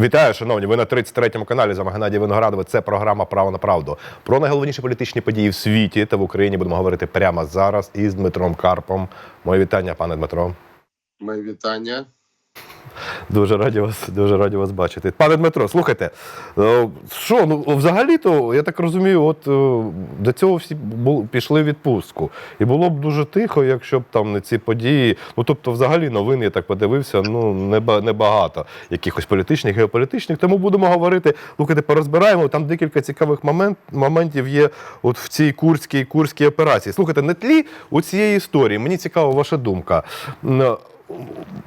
Вітаю, шановні. Ви на 33-му каналі. З вами Геннадій Виноградова. Це програма Право на правду. Про найголовніші політичні події в світі та в Україні будемо говорити прямо зараз із Дмитром Карпом. Моє вітання, пане Дмитро. Моє вітання. Дуже раді вас, дуже раді вас бачити. Пане Дмитро, слухайте, е, що ну взагалі-то, я так розумію, от е, до цього всі пішли в відпустку. І було б дуже тихо, якщо б там не ці події. Ну тобто, взагалі новин, я так подивився, ну неба- небагато якихось політичних, геополітичних. Тому будемо говорити. Слухайте, порозбираємо. Там декілька цікавих момент, моментів є от в цій курській курській операції. Слухайте, на тлі у цієї історії. Мені цікава ваша думка.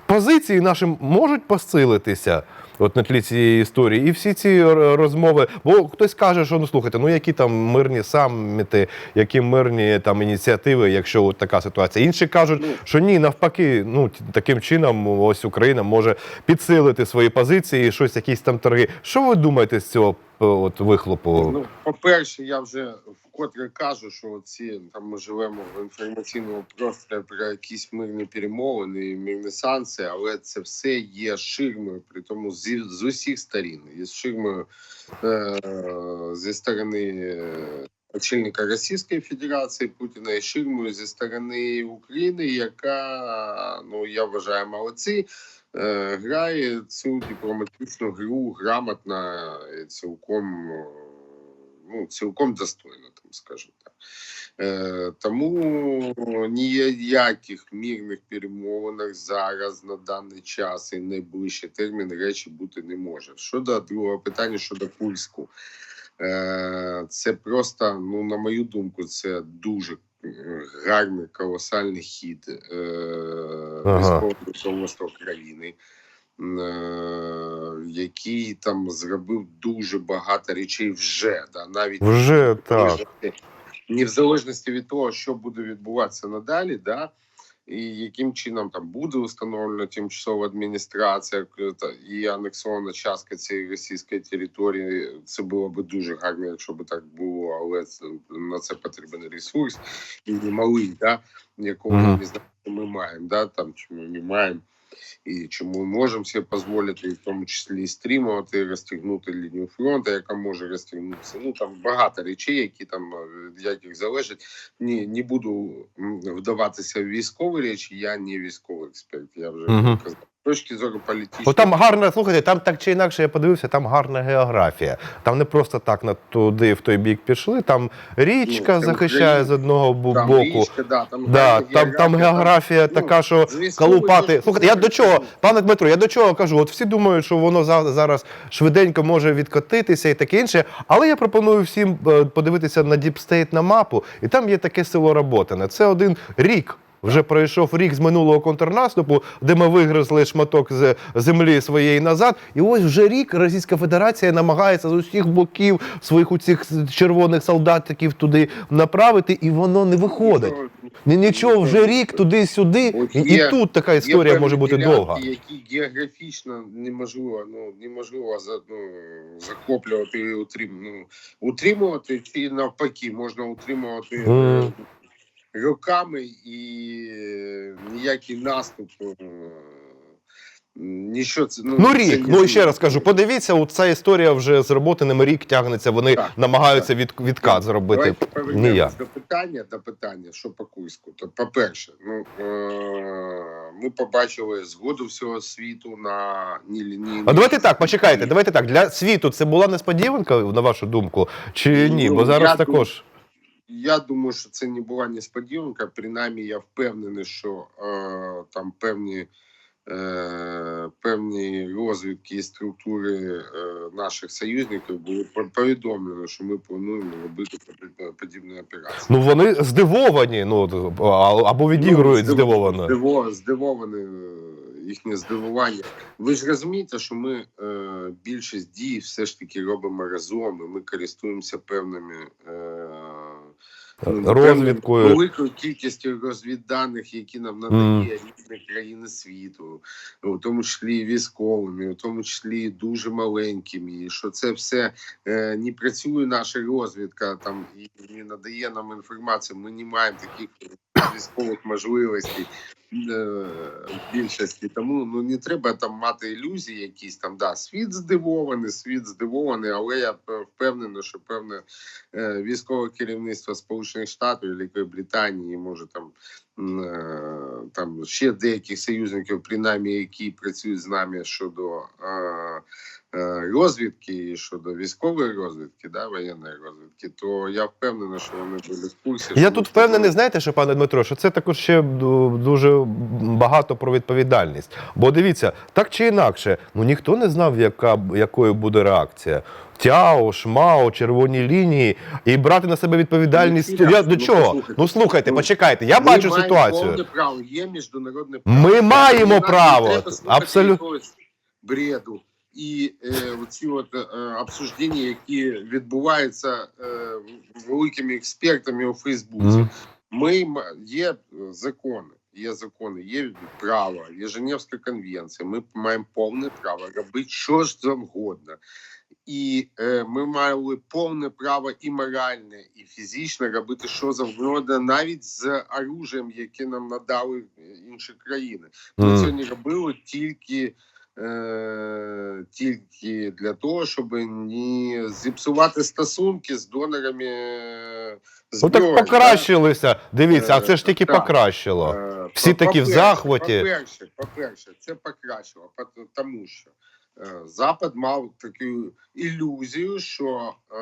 Позиції наші можуть посилитися. От на тлі цієї історії, і всі ці розмови. Бо хтось каже, що ну слухайте, ну які там мирні саміти, які мирні там ініціативи, якщо от така ситуація. Інші кажуть, що ні, навпаки, ну таким чином ось Україна може підсилити свої позиції, щось, якісь там торги. Що ви думаєте з цього от вихлопу? Ну, по-перше, я вже вкотре кажу, що ці там ми живемо в інформаційному просторі про якісь мирні перемовини і мирні санкції, але це все є ширмою, при тому зі, з усіх сторін. Є ширмою е, зі сторони е, очільника Російської Федерації Путіна і ширмою зі сторони України, яка ну я вважаю молодці. е, Грає цю дипломатичну гру грамотно, і цілком е, ну, цілком достойно, там скажімо так. Е, тому ніяких мірних перемовинах зараз на даний час і найближчий термін речі бути не може. Щодо другого питання щодо Курську, е, це просто, ну на мою думку, це дуже е, гарний колосальний хід е, Ага. військового країни. Е, Який там зробив дуже багато речей вже да навіть Вже так. не в залежності від того, що буде відбуватися надалі, да, і яким чином там буде установлена тимчасова адміністрація та- і анексована частка цієї російської території. Це було би дуже гарно, якщо б так було, але це, на це потрібен ресурс і немалий, да, якого не знаємо, що ми маємо, да, там чому ми маємо. І чому ми можемо себе дозволити, в тому числі і стримувати, розтягнути лінію фронту, яка може розтягнутися. Ну там багато речей, які там від яких залежать. Ні, не буду вдаватися в військові речі. Я не військовий експерт. Я вже Мгм. казав. Точки зору політичної. Бо там гарна, слухайте, там так чи інакше я подивився, там гарна географія. Там не просто так на туди, в той бік пішли. Там річка Ну, там захищає Україна, з одного там боку. річка, да, там, Да, там, там географія ну, така, що з калупати. Слухайте, я до чого, ну, пане Дмитро, я до чого кажу? От всі думають, що воно за- зараз швиденько може відкотитися і таке інше. Але я пропоную всім е, подивитися на діпстейт на мапу, і там є таке село Роботине. Це один рік. Вже пройшов рік з минулого контрнаступу, де ми вигризли шматок з землі своєї назад. І ось вже рік Російська Федерація намагається з усіх боків своїх у цих червоних солдатиків туди направити, і воно не виходить. Нічого, вже рік туди-сюди, і, і тут така історія може бути довга. Які географічно неможливо, ну неможливо за ну, захоплювати і утрим, ну, утримувати, чи навпаки, можна утримувати Мгм. Роками і е, ніякий наступ. е, Ніщо це ну, Ну рік, не ну і ще раз кажу, подивіться, от ця історія вже з роботи рік тягнеться. Вони Так, намагаються від, відкат зробити. Ніяк. до питання, до питання, що по Курську. То, по-перше, ну, е- ми побачили згоду всього світу на нелінійну... А давайте так, почекайте, давайте так. Для світу це була несподіванка, на вашу думку, чи ні? Ну, Бо зараз також. Я думаю, що це не була несподіванка. Принаймні, я впевнений, що е, там певні, е, певні розвідки і структури е, наших союзників були по- повідомлені, що ми плануємо робити подіб- подібні операції. Ну вони здивовані, ну або відігрують Ну, здивовано. Здиво, здивовані е, їхнє здивування. Ви ж розумієте, що ми е, більшість дій все ж таки робимо разом, і ми користуємося певними. Е, Розвідкою. великою кількістю розвідданих, які нам надає різні країни світу, у тому числі військовими, у тому числі дуже маленькими. І що це все е, не працює наша розвідка там і не надає нам інформацію. Ми не маємо таких військових можливостей в більшості. Тому ну не треба там мати ілюзії, якісь там. Да, світ здивований, світ здивований, але я впевнений, що певне е, військове керівництво Сполучених Штатів, Великої Британії, може там. Там ще деяких союзників, принаймні, які працюють з нами щодо е, розвідки щодо військової розвідки, да, воєнної розвідки, то я впевнений, що вони були в курсі. Я тут впевнений, знаєте, що пане Дмитро, що це також ще дуже багато про відповідальність. Бо дивіться, так чи інакше, ну ніхто не знав, яка якою буде реакція. Тяо, шмао, червоні лінії, і брати на себе відповідальність. Я до ну, чого? послухайте. Ну слухайте, Ну, почекайте, я Ми бачу ситуацію. Право, є міжнародне право. Ми маємо право. Абсолютно. бреду. І е, оці от е, обсуждення, які відбуваються е, великими експертами у Фейсбуці. Мгм. Ми є закони, є закони, є право, є Женевська конвенція. Ми маємо повне право робити що ж завгодно. І е, ми мали повне право і моральне, і фізичне робити що завгодно, навіть з оружием, яке нам надали інші країни. Ми це не робили тільки, е, тільки для того, щоб не зіпсувати стосунки з донорами. е, Ну так покращилися. Дивіться, а це ж тільки Е, так. покращило. Е, Всі по- такі в захваті. По-перше, по-перше, це покращило, тому що е, Запад мав таку ілюзію, що е,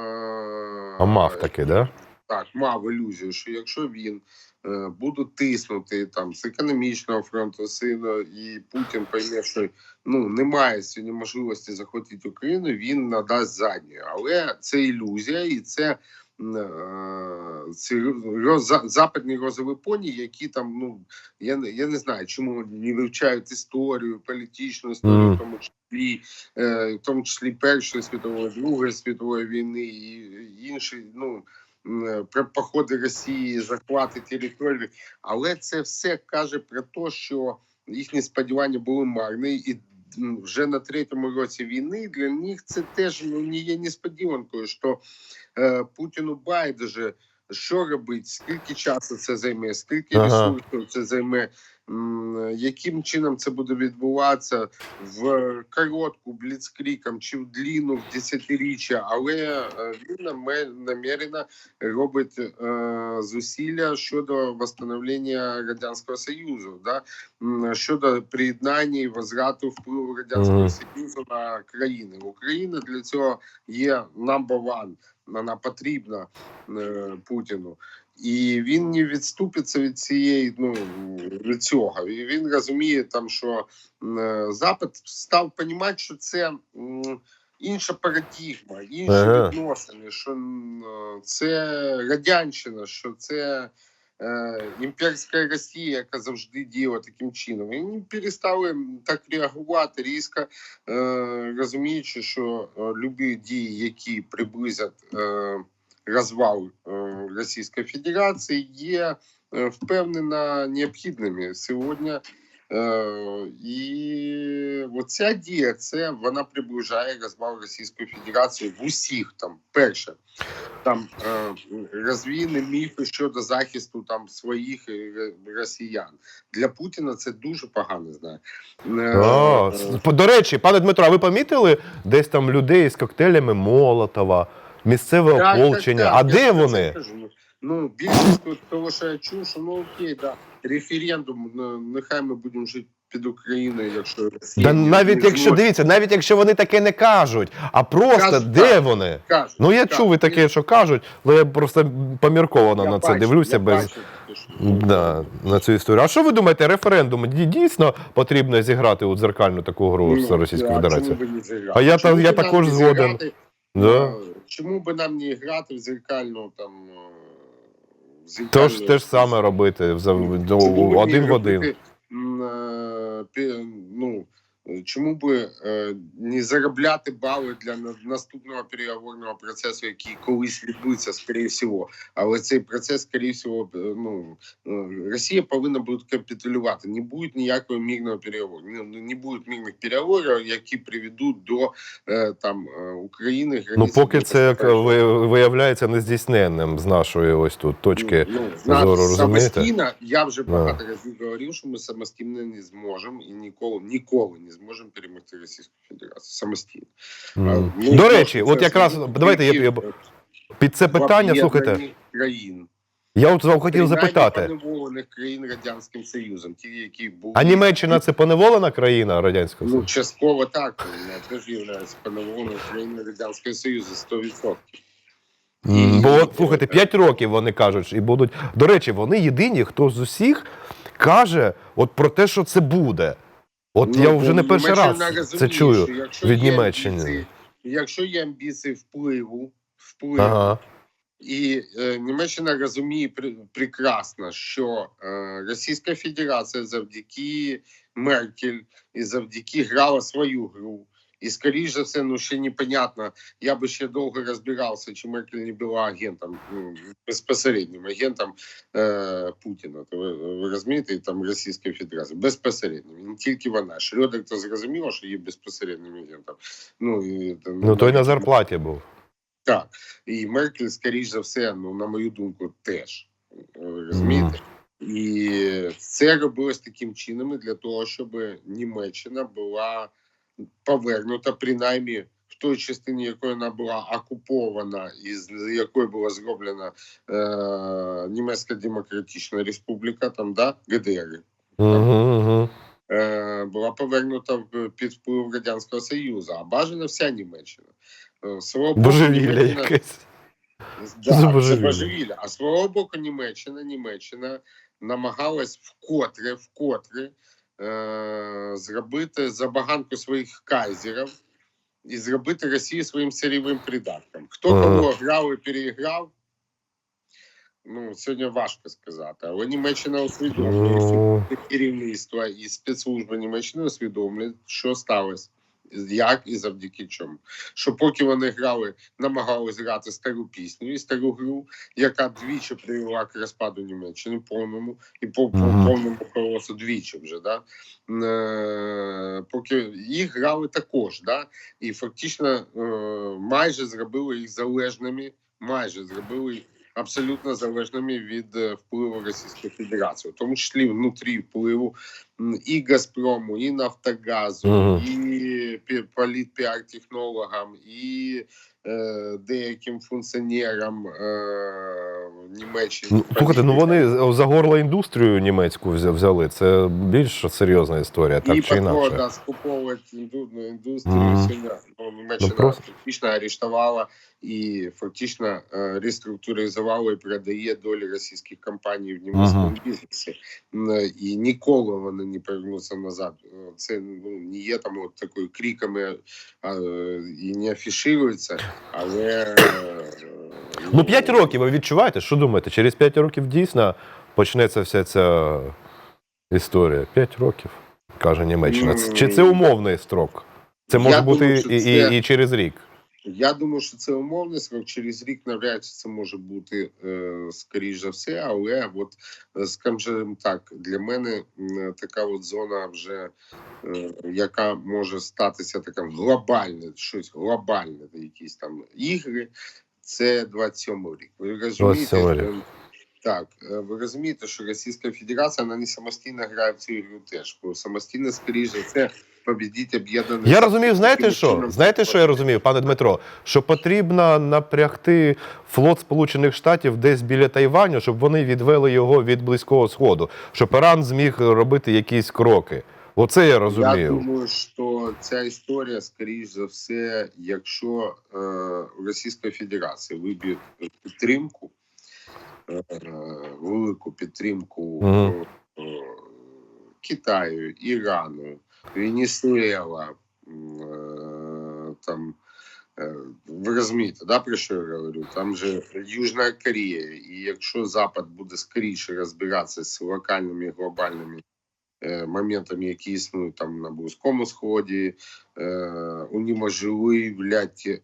А мав таки, да? так, мав ілюзію, що якщо він е, буде тиснути там з економічного фронту сина, і Путін пойме, що ну немає сьогодні можливості захопити Україну, він надасть задню. Але це ілюзія, і це. Е, Ці роз- западні розові поні, які там, ну я не я не знаю, чому не вивчають історію, політичну історію, в тому числі, е, в тому числі Першої світової, Другої світової війни і інші, ну про походи Росії, захвати території. Але це все каже про те, що їхні сподівання були марні, і вже на третьому році війни для них це теж ну, не є несподіванкою, що е, Путіну байдуже. Що робить, скільки часу це займе, скільки Ага. ресурсів це займе, яким чином це буде відбуватися в коротку бліцкріком чи в длину в десятиріччя, але е, він наме- намірено робить е, зусилля щодо восстановлення радянського союзу, да щодо приєднання і возврату впливу радянського Мгм. союзу на країни. Україна для цього є number one. Вона потрібна е, Путіну. І він не відступиться від цієї, ну від цього. І він розуміє там, що е, Запад став розуміти, що це інша парадігма, інші Ага. відносини, що е, це радянщина, що це е, імперська Росія, яка завжди діяла таким чином. І вони перестали так реагувати різко, е, розуміючи, що е, любі дії, які приблизять е, розвал Російської Федерації, є впевнено необхідними сьогодні. Е, і оця дія це вона приближає розвал Російської Федерації в усіх там перше. Там е, розвіяні міфи щодо захисту там своїх е, росіян для Путіна. Це дуже погано знає. С- до речі, пане Дмитро, а ви помітили десь там людей з коктейлями Молотова, місцеве Так, ополчення? так, А так, де я вони? кажу. Ну, Ну, більшість того, що я чув, що ну окей, да, референдум, ну, нехай ми будемо жити під Україною, якщо Росія Да навіть якщо дивіться, навіть якщо вони таке не кажуть, а просто Кажуть, де так. вони? Кажуть, Ну я так, чув і таке, що кажуть, але я просто помірковано я на це бачу, дивлюся я без. бачу Да, на цю історію. А що ви думаєте, референдум дійсно потрібно зіграти у дзеркальну таку гру з Ну, Російською а Федерацією? А я Чому та- я також згоден. зіграти, Да. е, Чому би нам не грати в зеркальну там Тож те ж саме робити один в один. е, Ну, Чому би е, не заробляти бали для наступного переговорного процесу, який колись відбудеться, скоріше всього. Але цей процес, скоріше всього, е, ну е, Росія повинна буде капітулювати. Не буде ніякого мирного переговору. Не, не буде мирних переговорів, які приведуть до е, там е, України. Ну, поки це ви- виявляється нездійсненним з нашої ось тут точки. Ну, ну, зору, розумієте? самостійно, я вже багато разів говорив, що ми самостійно не зможемо і ніколи ніколи не зможемо перемогти Російську Федерацію самостійно. Ну, До речі, от якраз давайте я, я під це питання. Слухайте, країн. я от вам хотів запитати. поневолених країн радянським союзом, ті, які були А Німеччина це поневолена країна радянського ну частково так. Вона теж є поневоленою країною радянського союзу 100%. М, І- Бо от, слухайте, 5 років вони кажуть, і будуть. До речі, вони єдині, хто з усіх каже от про те, що це буде. От Ну, я вже не перший раз це чую від Німеччини. амбіції- Якщо є амбіції впливу, впливу Ага. І е, Німеччина розуміє пр- прекрасно, що е, Російська Федерація завдяки Меркель і завдяки грала свою гру. І скоріш за все, ну ще непонятно. Я би ще довго розбирався, чи Меркель не була агентом ну, безпосереднім агентом е, Путіна. То ви, ви розумієте, там Російської Федерації безпосереднім. Не тільки вона. Шрёдер то зрозуміло, що є безпосереднім агентом. Ну і там, Ну той на зарплаті був. так, і Меркель, скоріш за все, ну на мою думку, теж Ви розумієте. І це робилось таким чином для того, щоб Німеччина була повернута, принаймні в той частині, якої вона була окупована, і з якої була зроблена е, Німецька Демократична Республіка, там да ГДР, Угу, е, була повернута під вплив радянського союзу, а бажана вся Німеччина. Е, свого Божевілля Німеччина- якесь. Да, це божевілля. божевілля. А свого боку, Німеччина, Німеччина намагалась вкотре, вкотре е- зробити забаганку своїх кайзерів і зробити Росію своїм сирівим придатком. Хто Ага. кого грав і переіграв? Ну, сьогодні важко сказати. Але Німеччина усвідомлює керівництво керівництва і спецслужби Німеччини усвідомлюють, що сталося. Як і завдяки чому. Що поки вони грали, намагалися грати стару пісню і стару гру, яка двічі привела к розпаду Німеччини повному і по, по повному колосу двічі вже. Да? Е, поки їх грали також, да? і фактично е, майже зробили їх залежними, майже зробили їх абсолютно залежними від е, впливу Російської Федерації, в тому числі внутрі впливу і Газпрому, і Нафтогазу, Мгм. і пі- політпіар-технологам, і е, деяким функціонерам е, Німеччини. Ну, слухайте, ну вони за горло індустрію німецьку взяли. Це більш серйозна історія, так і чи інакше. скуповувати інду- ну, індустрію сьогодні. Ну, Німеччина просто- фактично арештувала і фактично е, реструктуризувала і передає долі російських компаній в німецькому Мгм. бізнесі. І ніколи вони не повернуться назад. Це ну, не є там от такою криками а, і не афішується, але Ну, 5 років ви відчуваєте, що думаєте? Через 5 років дійсно почнеться вся ця історія. 5 років, каже Німеччина. Чи це умовний строк? Це Я може бути думаю, і, і, і через рік. Я думаю, що це умовний срок. Через рік навряд чи це може бути е, скоріш за все. Але от е, скажімо так, для мене така от зона вже е, яка може статися така глобальне, щось глобальне, якісь там ігри. Це 27 рік. Ви розумієте? що- Так, е, ви розумієте, що Російська Федерація вона не самостійно грає в цю ігру теж, бо самостійно, скоріш за все, побідіть об'єднаний. Я розумію, знаєте що? Знаєте, що я розумію, пане Дмитро? Що потрібно напрягти флот Сполучених Штатів десь біля Тайваню, щоб вони відвели його від Близького Сходу, щоб Іран зміг робити якісь кроки. Оце я Я розумію. думаю, що ця історія, скоріш за все, якщо е, у Російської Федерації виб'ють підтримку, е, велику підтримку Мгм. е, Китаю, Ірану, Венесуела, е, там. е, Ви розумієте, да, про що я говорю? Там же Южна Корея, і якщо Запад буде скоріше розбиратися з локальними глобальними е, моментами, які існують там на Близькому Сході, е, унеможливлять е,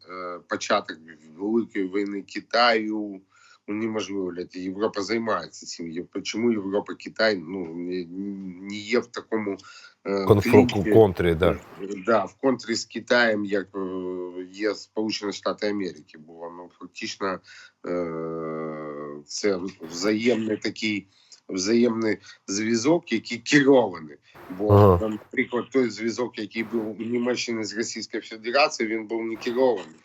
початок великої війни Китаю. Унеможливлять. Європа займається цим. Чому Європа, Китай ну, не є в такому е, Конфру клінчі, контрі, да. Да, в контрі з Китаєм, як є Сполучені Штати Америки, було ну фактично це взаємний такий взаємний зв'язок, який керований. Бо, Ага. наприклад, той зв'язок, який був у Німеччини з Російською Федерацією, він був не керований.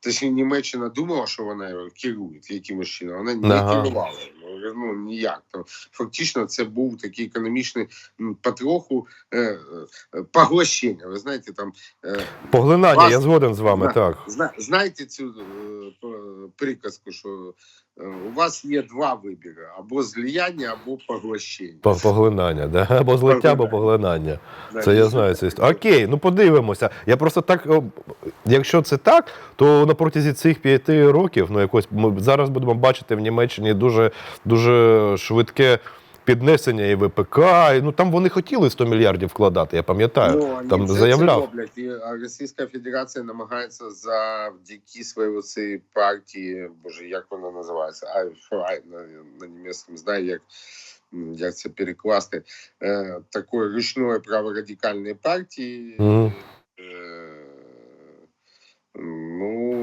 Точніше, Німеччина думала, що вона керує якимось чином. Вона не Ага. керувала. Ну, Ну ніяк. там фактично це був такий економічний потроху е, е, поглощення. Ви знаєте, там е, Поглинання, Вас- я згоден з вами, Зна, так. зна, знаєте цю е, приказку, що е, у вас є два вибіри: або злияння, або поглощення. Поглинання, да? або злиття, або поглинання. Да, Це я знаю цю історію. Окей, ну подивимося. Я просто так, якщо це так, то на протязі цих п'яти років, ну якось ми зараз будемо бачити в Німеччині дуже, дуже швидке піднесення і ВПК. І, ну там вони хотіли 100 мільярдів вкладати, я пам'ятаю. Ну, там вже заявляв. Це роблять. І, Російська Федерація намагається завдяки своєї цієї партії, боже, як вона називається? Ай, на, на німецькому знаю, як, як це перекласти. Е, такої ручної праворадикальної партії. Е,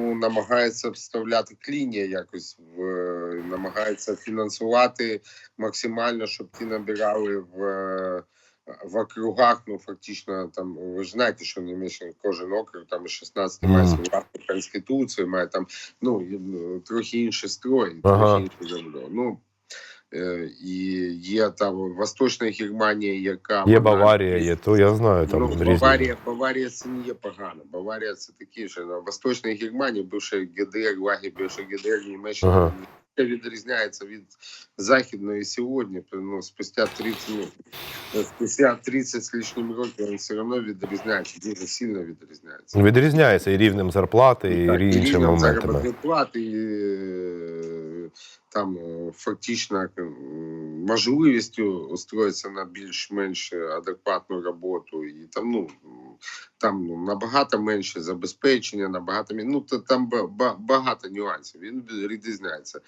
Ну, намагається вставляти клінія якось в намагається фінансувати максимально, щоб ті набирали в, в округах. Ну фактично, там ви ж знаєте, що Німеччина кожен округ там із 16 має Мгм. свою конституцію, має там ну ну, трохи інший строй, Ага. трохи інше землю. Ну е, і є там Восточна Германія, яка Є вона- Баварія, є, то я знаю, там ну, різні. Баварія, Баварія це не є погано. Баварія це такі ж на Восточній Германії, бивша ГДР, лаги бивша ГДР, Німеччина Ага. відрізняється від західної сьогодні. Ну, спустя 30, ну, спустя 30 з лишнім років він все одно відрізняється, дуже сильно відрізняється. Відрізняється і рівнем зарплати, і Так, іншими рівнем моментами. заробітної плати, і е, там е, фактично е, можливістю устроїтися на більш-менш адекватну роботу, і там ну там ну, набагато менше забезпечення, набагато ну то там ба- ба- багато нюансів. Він відрізняється.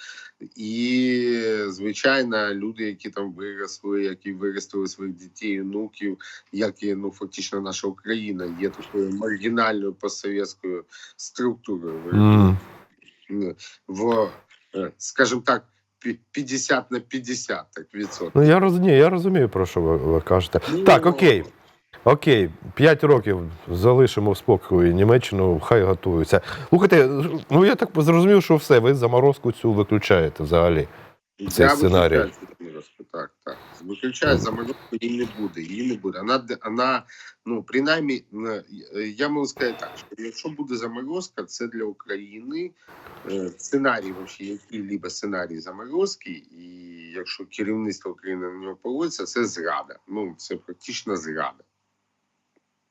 І звичайно, люди, які там виросли, які виростили своїх дітей, онуків, як і ну фактично наша Україна є такою маргінальною постсовєтською структурою. М, в, е, скажімо так, пі- 50 на 50 так, відсотків. Ну я розумію, я розумію, про що ви, ви кажете. Так, Ну, окей. Окей, п'ять років залишимо в спокої Німеччину, хай готуються. Слухайте, ну я так зрозумів, що все, ви заморозку цю виключаєте взагалі. цей Я сценарій. виключаю Так, так. Виключаю заморозку, її не буде. Її не буде. Вона, вона ну, принаймні, е, я можу сказати так, що якщо буде заморозка, це для України е, сценарій, вообще, який-либо сценарій заморозки, і якщо керівництво України на нього поводиться, це зрада. Ну, це практично зрада.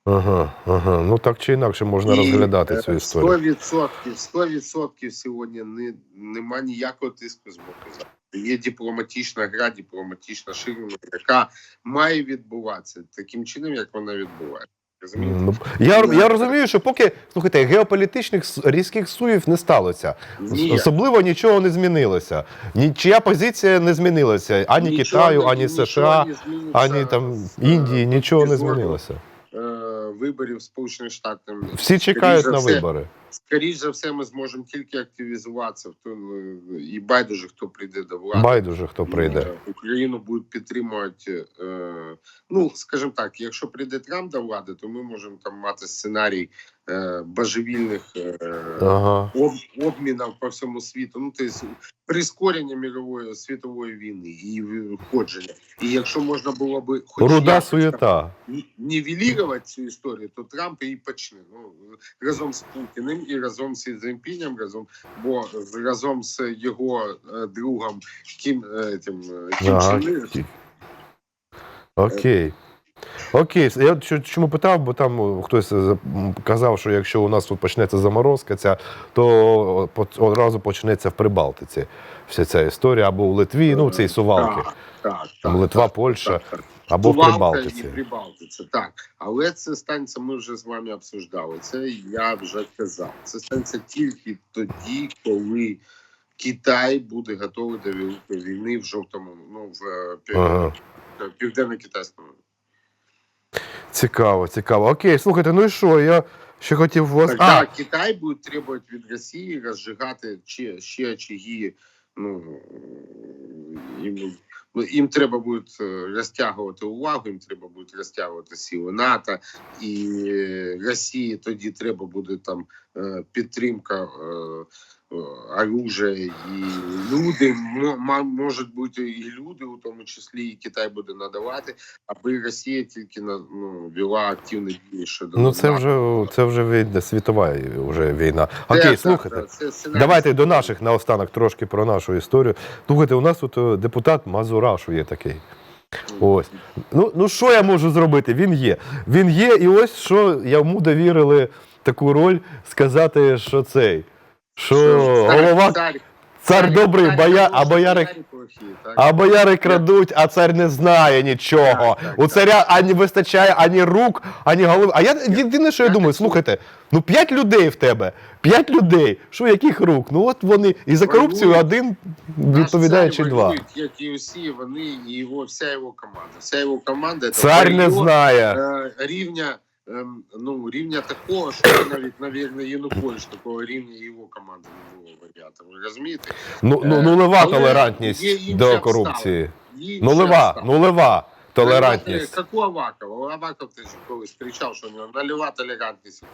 Ага, ага. Ну так чи інакше можна розглядати е, цю історію. 100%, 100% сьогодні не, нема ніякого тиску з боку Заходу. Є дипломатична гра, дипломатична ширма, яка має відбуватися таким чином, як вона відбувається. Розумієте? Ну, я, я розумію, що поки слухайте, геополітичних різких суїв не сталося. Ні. Особливо нічого не змінилося. Нічия позиція не змінилася. Ані Нічого Китаю, ані нічого США, ані там Індії, нічого не змінилося. е, Виборів Сполучених Штатів. Всі чекають на все, вибори. Скоріше за все, ми зможемо тільки активізуватися в і байдуже, хто прийде до влади. Байдуже, хто прийде. Е, Україну будуть підтримувати. Е, ну, скажімо так, якщо прийде Трамп до влади, то ми можемо там мати сценарій е, божевільних е, Ага. об, обмінів по всьому світу. Ну, тобто прискорення мірової світової війни і входження. І якщо можна було би хоч Руда суєта. нівелірувати цю історію, то Трамп її почне. Ну, разом з Путіним і разом з Цзіньпінем, разом, бо разом з його е, другом Кім, е, тим, е, Кім Чен Окей. Окей, я чому питав, бо там хтось е, казав, що якщо у нас тут почнеться заморозка, ця, то одразу почнеться в Прибалтиці вся ця історія, або у Литві, ну, ці сувалки. Так, так, так, Литва, так, Польща. так, так. Або в Сувалка Прибалтиці. і Прибалтиці, так. Але це станеться, ми вже з вами обсуждали. Це я вже казав. Це станеться тільки тоді, коли Китай буде готовий до великої війни в жовтому, ну в е, Ага. південно-китайському. Цікаво, цікаво. Окей, слухайте, ну і що? Я ще хотів вас. Тогда А, Китай буде требувати від Росії розжигати ще, ще очаги. Ну їм, ну, їм треба буде е, розтягувати увагу, їм треба буде розтягувати сили НАТО, і е, Росії тоді треба буде там е, підтримка. Е, е, і люди можуть бути і люди, у тому числі і Китай буде надавати, аби Росія тільки на ну вела активні дії щодо ну це вже це вже війна, світова вже війна. Окей, Так, слухайте. так, це сценарій Давайте до наших наостанок трошки про нашу історію. Слухайте, у нас тут е, депутат Мазурашу є такий. Ось. Ну, ну що я можу зробити? Він є. Він є, і ось що йому довірили таку роль сказати, що цей. Що голова цар- добрий, боя, а бояри. А бояри крадуть, а цар не знає нічого. У царя ані вистачає ані рук, ані голови. А я єдине, що я думаю, слухайте, ну п'ять людей в тебе, п'ять людей. Що яких рук? Ну от вони і за корупцію один відповідає чи два. Як і усі, вони і його, вся його команда. Вся його команда це Цар не знає. е, рівня. Ем, Ну, рівня такого, що навіть, навірно, Янукович такого рівня його команди не було варіантів. Ви розумієте? Ну, ну нульова Але толерантність є до корупції. Є Нулева, інші нулева толерантність. Какого у Авакова. Аваков ти ж колись кричав, що у нього нульова толерантність.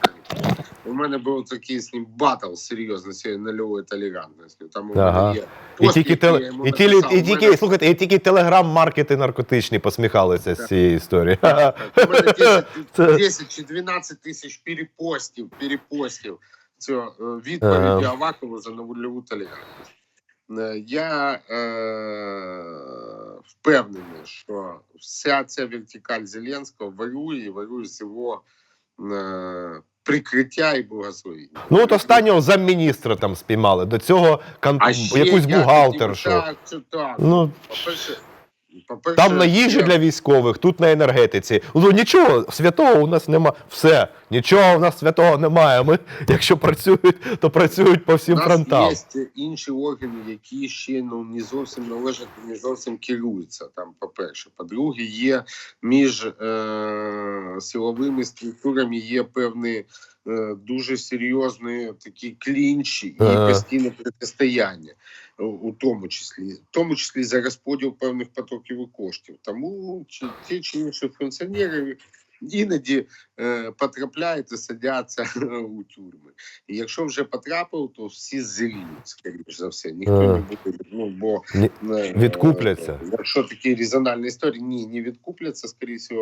У мене був такий з ним батл серйозно з цією нульовою толерантністю. Там у Ага. мене є І тільки, який теле, я йому і, тілі, написав. і У тільки, мене- слухайте, і тільки телеграм-маркети наркотичні посміхалися з цієї історії. У мене 10, Це- 10 чи 12 тисяч перепостів, перепостів цього е, відповіді Ага. Авакову за нульову толерантність. Е, Я е, впевнений, що вся ця вертикаль Зеленського воює і воює з його е, прикриття і благословіння. Ну, от останнього замміністра там спіймали. До цього. А ще якусь бухгалтершу. Так, так. Ну, по-перше, там на їжі для військових, тут на енергетиці. Ну нічого святого у нас нема. Все, нічого у нас святого немає. Ми, якщо працюють, то працюють по всім У нас фронтам. є інші органи, які ще ну не зовсім належать, не зовсім керуються. Там, по-перше, по-друге, є між е- силовими структурами є певні е- дуже серйозні такі клінчі і постійне протистояння. У у тому числі, в тому числі за розподіл певних потоків і коштів. Тому чи ті чи інші функціонери іноді е, потрапляють і садяться у тюрми. І якщо вже потрапив, то всі зріють, скоріш за все. Ніхто не буде. Ну бо е, відкупляться. е, Якщо такі резональні історії, ні, не відкупляться, скоріше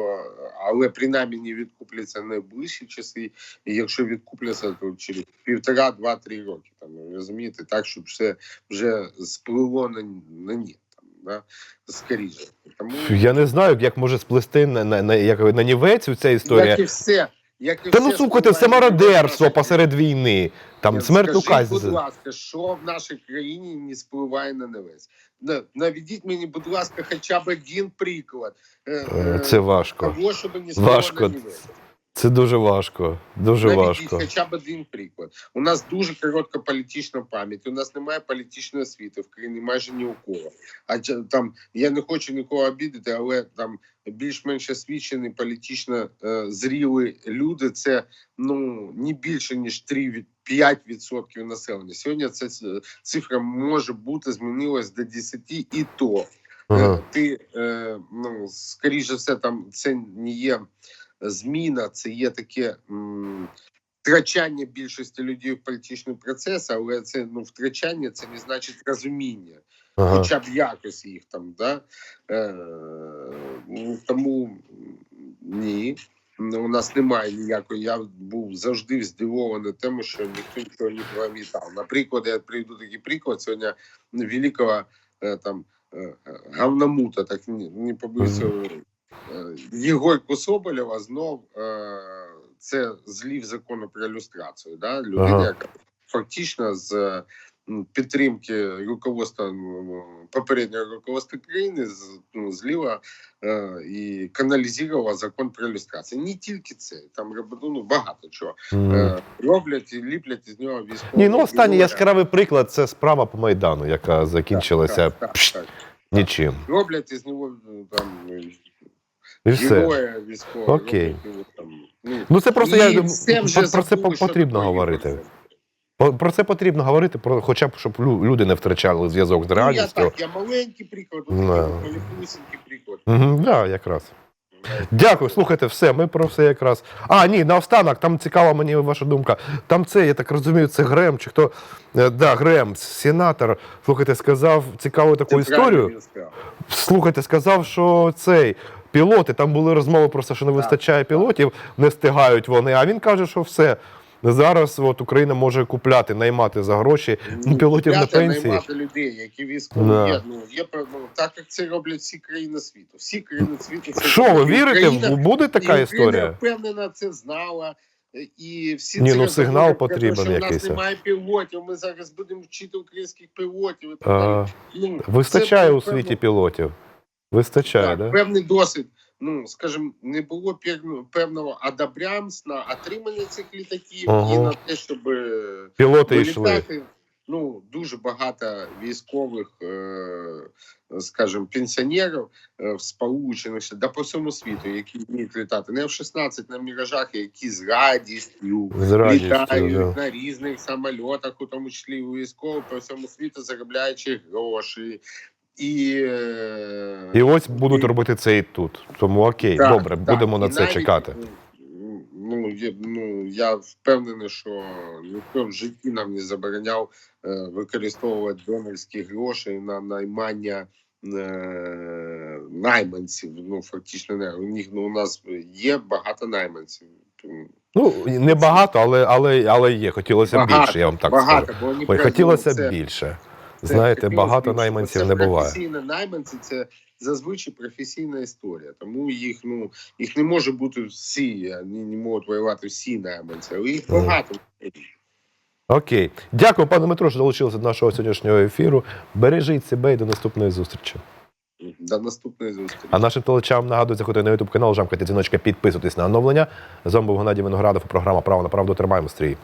але принаймні не відкупляться найближчі часи. І якщо відкупляться, то через півтора, два-три роки. Там розумієте, так щоб все вже сплило на, на ні. Да? скоріше. Тому Я не знаю, як може сплести на, на, на, як, на нівець ця історія. як і все. Як і Та все, ну слухайте, все мародерство посеред війни, там Скажіть, смертну казнь. Будь ласка, що в нашій країні не спливає на невець? На- Наведіть мені, будь ласка, хоча б один приклад. е, Е, е, Це важко. Того, щоб не Важко. на невець. Це дуже важко. Дуже Наведіть важко. хоча б один приклад. У нас дуже коротка політична пам'ять. У нас немає політичної освіти в країні майже ні у кого. А там я не хочу нікого обідати, але там більш-менш освічені політично е, зрілі люди. Це ну не більше ніж 3 від 5% населення. Сьогодні ця цифра може бути змінилась до 10 і то. Ага. Е, Ти е, ну скоріше все, там це не є зміна, це є таке м, втрачання більшості людей в політичний процес, але це ну втрачання, це не значить розуміння, Ага. хоча б якось їх там. Да? Е, ну, тому ні. Ну, У нас немає ніякої. Я був завжди здивований тим, що ніхто нічого не пам'ятав. Наприклад, я приведу такий приклад сьогодні великого е, там е, е, так не. Е, Єгорку Соболєва знов е, це злів закону про люстрацію. Да? Людина, Ага. яка фактично з підтримки руководства попереднього руководства країни з- ну, зліва е, і каналізувала закон про ілюстрацію. Не тільки це, там ну, багато чого. Е, роблять і ліплять із нього військові. Ні, ну останній яскравий приклад це справа по Майдану, яка закінчилася Так, так, пш, так. нічим. Роблять із нього ну, там І все. героя військового. Окей. ну, Ну це просто я це вже про це забули, потрібно говорити. Про це потрібно говорити, про хоча б щоб люди не втрачали зв'язок з Ну, я так, я маленький приклад, малюсінький приклад. Угу, да, якраз. Дякую, слухайте, все, ми про все якраз. А, ні, наостанок, там цікава мені ваша думка. Там це, я так розумію, це Грем, чи хто. Е, Да, Грем, сенатор, слухайте, сказав цікаву таку Це історію. Слухайте, сказав, що цей пілоти, там були розмови просто, що не вистачає пілотів, не встигають вони. А він каже, що все. Зараз от Україна може купляти, наймати за гроші ну, пілотів на Купляти, пенсії. наймати людей, які військові Да. є. Ну, є певно, так як це роблять всі країни світу. Всі країни світу це Що, ви вірите? Україна- Буде така і Україна впевнена, це знала. І всі Ні, ну, сигнал говорять про те, потрібен що якийсь. У нас немає пілотів. Ми зараз будемо вчити українських пілотів. І так А, далі. Ну, вистачає це, у світі пілотів. Вистачає, так, да? певний досвід. Ну, скажімо, не було певного адабрямс на отримання цих літаків Ага. і на те, щоб е, Пілоти йшли. Ну, дуже багато військових, е, скажімо, пенсіонерів е, в Сполучених да по всьому світу, які вміють літати. Не в 16 на міражах, які з радістю З радістю, літають да. на різних самольотах, у тому числі і військових по всьому світу, заробляючи гроші. І, е, І ось будуть робити це і тут. Тому окей, так, добре, так. будемо на І це навіть, чекати. Ну, є, ну, я впевнений, що ніхто в житті нам не забороняв е, використовувати донорські гроші на наймання е, найманців. Ну, фактично, не у них ну, у нас є багато найманців. Ну, не багато, але, але, але є. Хотілося б Багато, більше, я вам так багато, скажу. Ой, хотілося ну, б більше. Знаєте, багато найманців не буває. Професійні найманці це зазвичай професійна історія. Тому їх ну їх не може бути всі, вони не можуть воювати всі найманці, але їх багато. Окей. Дякую, пане Дмитро, що долучилися до нашого сьогоднішнього ефіру. Бережіть себе і до наступної зустрічі. До наступної зустрічі. А нашим телечам нагадую, заходьте на YouTube канал, жамкайте дзвіночка, підписуйтесь на оновлення. З вами був Геннадій Виноградов програма Право на правду тримаємо стрій.